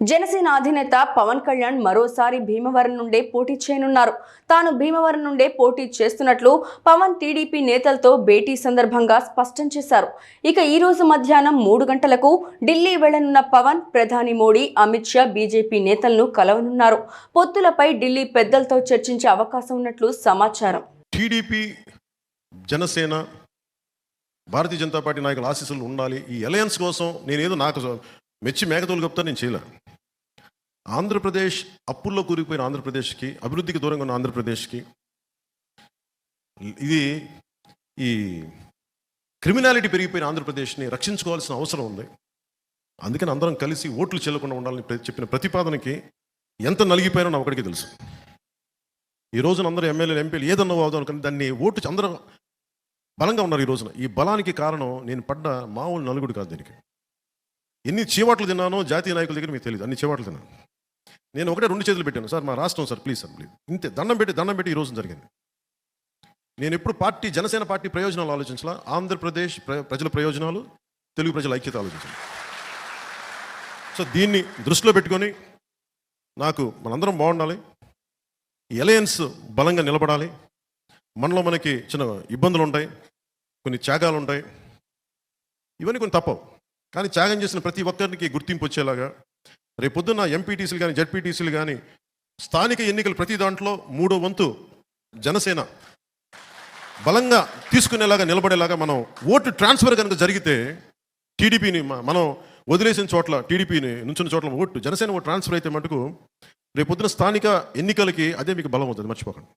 జనసేన అధినేత పవన్ కళ్యాణ్ మరోసారి భీమవరం నుండే పోటీ చేయనున్నారు. తాను భీమవరం నుండే పోటీ చేస్తున్నట్లు పవన్ టీడీపీ నేతలతో భేటీ సందర్భంగా స్పష్టం చేశారు. ఇక ఈ రోజు మధ్యాహ్నం మూడు గంటలకు ఢిల్లీ వెళ్ళనున్న పవన్ ప్రధాని మోడీ అమిత్ షా బీజేపీ నేతలను కలవనున్నారు. పొత్తులపై ఢిల్లీ పెద్దలతో చర్చించే అవకాశం ఉన్నట్లు సమాచారం. టీడీపీ జనసేన భారతీయ జనతా పార్టీ నాయకుల ఆశీస్సులు ఉండాలి. ఈ అలయన్స్ కోసం నేనేదో నాకు మెచ్చి మేకతోలు చెప్తా నేను చేయలేను. ఆంధ్రప్రదేశ్ అప్పుల్లో కూరుకుపోయిన ఆంధ్రప్రదేశ్కి అభివృద్ధికి దూరంగా ఉన్న ఆంధ్రప్రదేశ్కి ఇది ఈ క్రిమినాలిటీ పెరిగిపోయిన ఆంధ్రప్రదేశ్ని రక్షించుకోవాల్సిన అవసరం ఉంది. అందుకని అందరం కలిసి ఓట్లు చెల్లకుండా ఉండాలని చెప్పిన ప్రతిపాదనకి ఎంత నలిగిపోయినా నా ఒకటికి తెలుసు. ఈ రోజున అందరూ ఎమ్మెల్యేలు ఎంపీలు ఏదన్నా అవుదాం కానీ దాన్ని ఓటు అందరూ బలంగా ఉన్నారు ఈ రోజున. ఈ బలానికి కారణం నేను పడ్డ మామూలు నలుగుడు కాదు దీనికి. ఎన్ని చీవాట్లు తిన్నానో జాతీయ నాయకుల దగ్గర మీకు తెలియదు అన్ని చీవాట్లు తిన్నాను. నేను ఒకటే రెండు చేతులు పెట్టాను. సార్ మా రాష్ట్రం సార్ ప్లీజ్ సార్ ప్లీజ్ ఇంతే దండం పెట్టి దండం పెట్టి ఈ రోజు జరిగింది. నేను ఎప్పుడు పార్టీ జనసేన పార్టీ ప్రయోజనాలు ఆలోచించాల? ఆంధ్రప్రదేశ్ ప్ర- ప్రజల ప్రయోజనాలు తెలుగు ప్రజల ఐక్యత ఆలోచించాలి? సో దీన్ని దృష్టిలో పెట్టుకొని నాకు మనందరం బాగుండాలి. ఈ అలయన్స్ బలంగా నిలబడాలి. మనలో మనకి చిన్న ఇబ్బందులు ఉంటాయి కొన్ని త్యాగాలు ఉంటాయి ఇవన్నీ కొన్ని తప్పవు. కానీ త్యాగం చేసిన ప్రతి ఒక్కరికి గుర్తింపు వచ్చేలాగా రేపు పొద్దున్న ఎంపీటీసీలు కానీ జడ్పీటీసీలు కానీ స్థానిక ఎన్నికలు ప్రతి దాంట్లో మూడో వంతు జనసేన బలంగా తీసుకునేలాగా నిలబడేలాగా మనం ఓటు ట్రాన్స్ఫర్ కనుక జరిగితే టీడీపీని మనం వదిలేసిన చోట్ల టీడీపీని నుంచిన చోట్ల ఓటు జనసేన ఓటు ట్రాన్స్ఫర్ అయితే మటుకు రేపొద్దున స్థానిక ఎన్నికలకి అదే మీకు బలం అవుతుంది. మర్చిపోకండి.